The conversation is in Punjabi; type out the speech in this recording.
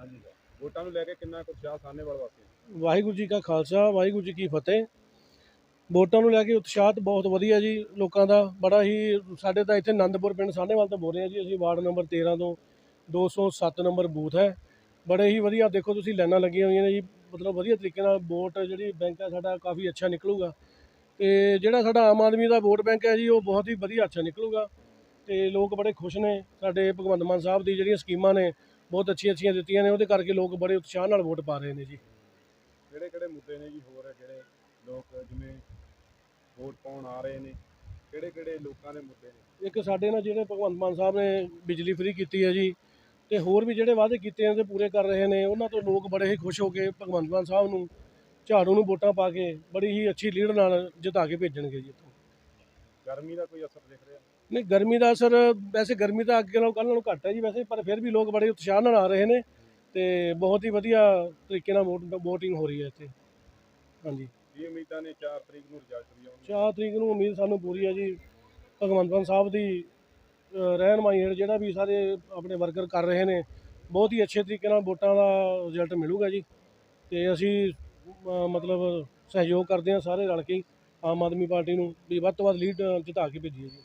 ਹਾਂਜੀ। ਵੋਟਾਂ ਨੂੰ ਲੈ ਕੇ ਕਿੰਨਾ ਕੁ ਉਤਸ਼ਾਹ ਸਾਹਨੇਵਾਲ ਵਾਸਤੇ ਵਾਹਿਗੁਰੂ ਜੀ ਕਾ ਖਾਲਸਾ, ਵਾਹਿਗੁਰੂ ਜੀ ਕੀ ਫਤਿਹ। ਵੋਟਾਂ ਨੂੰ ਲੈ ਕੇ ਉਤਸ਼ਾਹ ਤਾਂ ਬਹੁਤ ਵਧੀਆ ਜੀ ਲੋਕਾਂ ਦਾ। ਬੜਾ ਹੀ ਸਾਡੇ ਤਾਂ ਇੱਥੇ ਆਨੰਦਪੁਰ ਪਿੰਡ ਸਾਹਨੇਵਾਲ ਤੋਂ ਬੋਲ ਰਹੇ ਹਾਂ ਜੀ। ਅਸੀਂ ਵਾਰਡ ਨੰਬਰ 13 ਤੋਂ 207 ਨੰਬਰ ਬੂਥ ਹੈ। ਬੜੇ ਹੀ ਵਧੀਆ, ਦੇਖੋ ਤੁਸੀਂ ਲਾਈਨਾਂ ਲੱਗੀਆਂ ਹੋਈਆਂ ਨੇ ਜੀ। ਮਤਲਬ ਵਧੀਆ ਤਰੀਕੇ ਨਾਲ ਵੋਟ ਜਿਹੜੀ ਬੈਂਕ ਹੈ ਸਾਡਾ ਕਾਫੀ ਅੱਛਾ ਨਿਕਲੂਗਾ। ਤੇ ਜਿਹੜਾ ਸਾਡਾ ਆਮ ਆਦਮੀ ਦਾ ਵੋਟ ਬੈਂਕ ਹੈ ਜੀ, ਉਹ ਬਹੁਤ ਹੀ ਵਧੀਆ ਅੱਛਾ ਨਿਕਲੂਗਾ। ਤੇ ਲੋਕ ਬੜੇ ਖੁਸ਼ ਨੇ। ਸਾਡੇ ਭਗਵੰਤ ਮਾਨ ਸਾਹਿਬ ਦੀ ਜਿਹੜੀਆਂ ਸਕੀਮਾਂ ਨੇ ਬਹੁਤ ਅੱਛੀਆਂ ਅੱਛੀਆਂ ਦਿੱਤੀਆਂ ਨੇ ਉਹਦੇ ਕਰਕੇ ਲੋਕ ਬੜੇ ਉਤਸ਼ਾਹ ਨਾਲ ਵੋਟ ਪਾ ਰਹੇ ਨੇ ਜੀ। ਕਿਹੜੇ ਕਿਹੜੇ ਮੁੱਦੇ ਨੇ ਜੀ ਹੋਰ ਜਿਹੜੇ ਲੋਕ ਜਿਵੇਂ ਵੋਟ ਪਾਉਣ ਆ ਰਹੇ ਨੇ ਕਿਹੜੇ ਕਿਹੜੇ ਲੋਕਾਂ ਦੇ ਮੁੱਦੇ ਨੇ? ਇੱਕ ਸਾਡੇ ਨਾਲ ਜਿਹੜੇ ਭਗਵੰਤ ਮਾਨ ਸਾਹਿਬ ਨੇ ਬਿਜਲੀ ਫ੍ਰੀ ਕੀਤੀ ਹੈ ਜੀ ਤੇ ਹੋਰ ਵੀ ਜਿਹੜੇ ਵਾਅਦੇ ਕੀਤੇ ਨੇ ਤੇ ਪੂਰੇ ਕਰ ਰਹੇ ਨੇ। ਉਹਨਾਂ ਤੋਂ ਲੋਕ ਬੜੇ ਹੀ ਖੁਸ਼ ਹੋ ਕੇ ਭਗਵੰਤ ਮਾਨ ਸਾਹਿਬ ਨੂੰ ਝਾੜੂ ਨੂੰ ਵੋਟਾਂ ਪਾ ਕੇ ਬੜੀ ਹੀ ਅੱਛੀ ਲੀਡ ਨਾਲ ਜਿਤਾ ਕੇ ਭੇਜਣਗੇ ਜੀ ਗਰਮੀ ਦਾ ਕੋਈ ਅਸਰ ਦਿਖ ਰਿਹਾ ਨਹੀਂ ਗਰਮੀ ਦਾ ਅਸਰ ਵੈਸੇ ਗਰਮੀ ਤਾਂ ਅੱਗੇ ਨਾਲੋਂ ਕੱਲ੍ਹ ਨਾਲੋਂ ਘੱਟ ਹੈ ਜੀ ਵੈਸੇ ਪਰ ਫਿਰ ਵੀ ਲੋਕ ਬੜੇ ਉਤਸ਼ਾਹ ਨਾਲ ਆ ਰਹੇ ਨੇ ਤੇ ਬਹੁਤ ਹੀ ਵਧੀਆ ਤਰੀਕੇ ਨਾਲ VOTING ਹੋ ਰਹੀ ਹੈ ਇੱਥੇ। ਹਾਂਜੀ। ਕੀ ਉਮੀਦਾਂ ਨੇ 4 ਤਰੀਕ ਨੂੰ ਰਿਜ਼ਲਟ ਵੀ ਆਉਣਗੇ? ਚਾਰ ਤਰੀਕ ਨੂੰ ਉਮੀਦ ਸਾਨੂੰ ਪੂਰੀ ਹੈ ਜੀ। ਭਗਵੰਤ ਮਾਨ ਸਾਹਿਬ ਦੀ ਰਹਿਨਮਾਈ ਹੇਠ ਜਿਹੜਾ ਵੀ ਸਾਰੇ ਆਪਣੇ ਵਰਕਰ ਕਰ ਰਹੇ ਨੇ ਬਹੁਤ ਹੀ ਅੱਛੇ ਤਰੀਕੇ ਨਾਲ ਵੋਟਾਂ ਦਾ ਰਿਜ਼ਲਟ ਮਿਲੂਗਾ ਜੀ। ਤੇ ਅਸੀਂ ਮਤਲਬ ਸਹਿਯੋਗ ਕਰਦੇ ਹਾਂ ਸਾਰੇ ਰਲ ਕੇ ਆਮ ਆਦਮੀ ਪਾਰਟੀ ਨੂੰ ਵੀ ਵੱਧ ਤੋਂ ਵੱਧ ਲੀਡ ਜਿਤਾ ਕੇ ਭੇਜੀਏ ਜੀ।